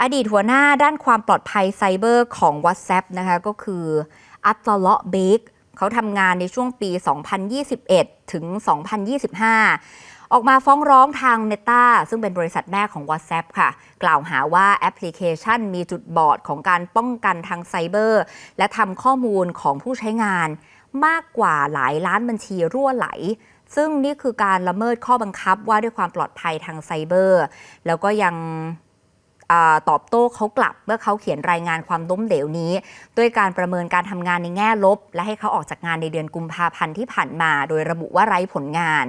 อดีตหัวหน้าด้านความปลอดภัยไซเบอร์ของ WhatsApp นะคะก็คืออัตเลาะเบกเขาทำงานในช่วงปี 2021 ถึง 2025 ออกมาฟ้องร้องทาง Meta ซึ่งเป็นบริษัทแม่ของ WhatsApp ค่ะ กล่าวหาว่าแอปพลิเคชันมีจุดบอดของการป้องกันทางไซเบอร์ และทำข้อมูลของผู้ใช้งานมากกว่าหลายล้านบัญชีรั่วไหล ซึ่งนี่คือการละเมิดข้อบังคับว่าด้วยความปลอดภัยทางไซเบอร์ แล้วก็ยัง ตอบโต้เขากลับเมื่อเขาเขียนรายงานความล้มเหลวนี้ ด้วยการประเมินการทำงานในแง่ลบ และให้เขาออกจากงานในเดือนกุมภาพันธ์ที่ผ่านมา โดยระบุว่าไร้ผลงาน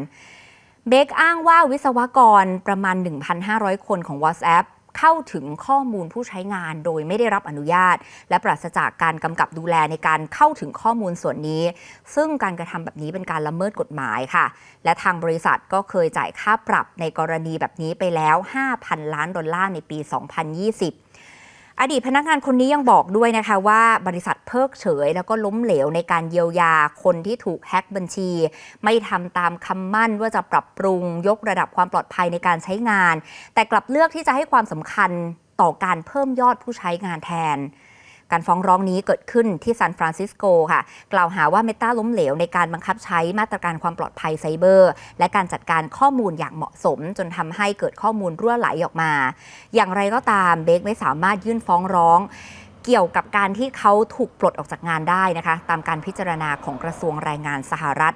เบคอ้างว่าวิศวกรประมาณ 1,500 คนของ WhatsApp เข้าถึงข้อมูลผู้ใช้งานโดยไม่ได้รับอนุญาต และปราศจากการกำกับดูแลในการเข้าถึงข้อมูลส่วนนี้ ซึ่งการกระทำแบบนี้เป็นการละเมิดกฎหมายค่ะ และทางบริษัทก็เคยจ่ายค่าปรับในกรณีแบบนี้ไปแล้ว 5,000 ล้านดอลลาร์ในปี 2020 อดีตพนักงานคนนี้ยังบอกด้วยนะคะว่าบริษัทเพิกเฉย แล้วก็ล้มเหลวในการเยียวยาคนที่ถูกแฮ็กบัญชี ไม่ทำตามคำมั่นว่าจะปรับปรุงยกระดับความปลอดภัยในการใช้งาน แต่กลับเลือกที่จะให้ความสำคัญต่อการเพิ่มยอดผู้ใช้งานแทน การฟ้องร้องนี้เกิดขึ้นที่ซานฟรานซิสโกค่ะ กล่าวหาว่า Meta ล้มเหลวในการบังคับใช้มาตรการความปลอดภัยไซเบอร์ และการจัดการข้อมูลอย่างเหมาะสม จนทำให้เกิดข้อมูลรั่วไหลออกมา อย่างไรก็ตามเบคไม่สามารถยื่นฟ้องร้องเกี่ยวกับการที่เขาถูกปลดออกจากงานได้นะคะ ตามการพิจารณาของกระทรวงแรงงานสหรัฐ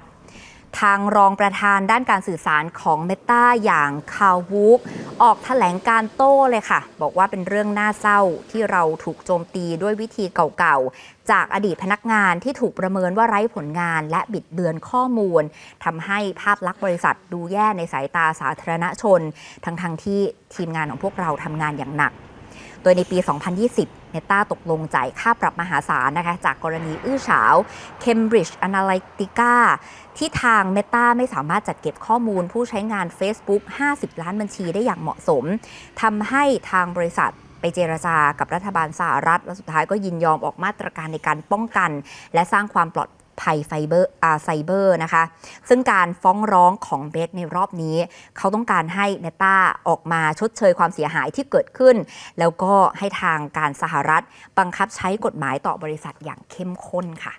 ทางรองประธานด้านการสื่อสารของ Meta อย่างคาวูกออกแถลงการโต้เลยค่ะ บอกว่าเป็นเรื่องน่าเศร้าที่เราถูกโจมตีด้วยวิธีเก่าๆ จากอดีตพนักงานที่ถูกประเมินว่าไร้ผลงานและบิดเบือนข้อมูลทำให้ภาพลักษณ์บริษัทดูแย่ในสายตาสาธารณชน ทั้งๆที่ทีมงานของพวกเราทำงานอย่างหนัก โดยในปี 2020 Meta ตกลงจ่ายค่าปรับมหาศาลนะคะจากกรณีอื้อฉาว Cambridge Analytica ที่ทาง Meta ไม่สามารถจัดเก็บข้อมูลผู้ใช้งาน Facebook 50 ล้านบัญชีได้อย่างเหมาะสมทำให้ทางบริษัทไปเจรจากับรัฐบาลสหรัฐ และสุดท้ายก็ยินยอมออกมาตรการในการป้องกัน และสร้างความปลอด ภัยไฟเบอร์อาไซเบอร์นะคะ ซึ่งการฟ้องร้องของเบคในรอบนี้ เขาต้องการให้เนตตาออกมาชดเชยความเสียหายที่เกิดขึ้น แล้วก็ให้ทางการสหรัฐ บังคับใช้กฎหมายต่อบริษัทอย่างเข้มข้นค่ะ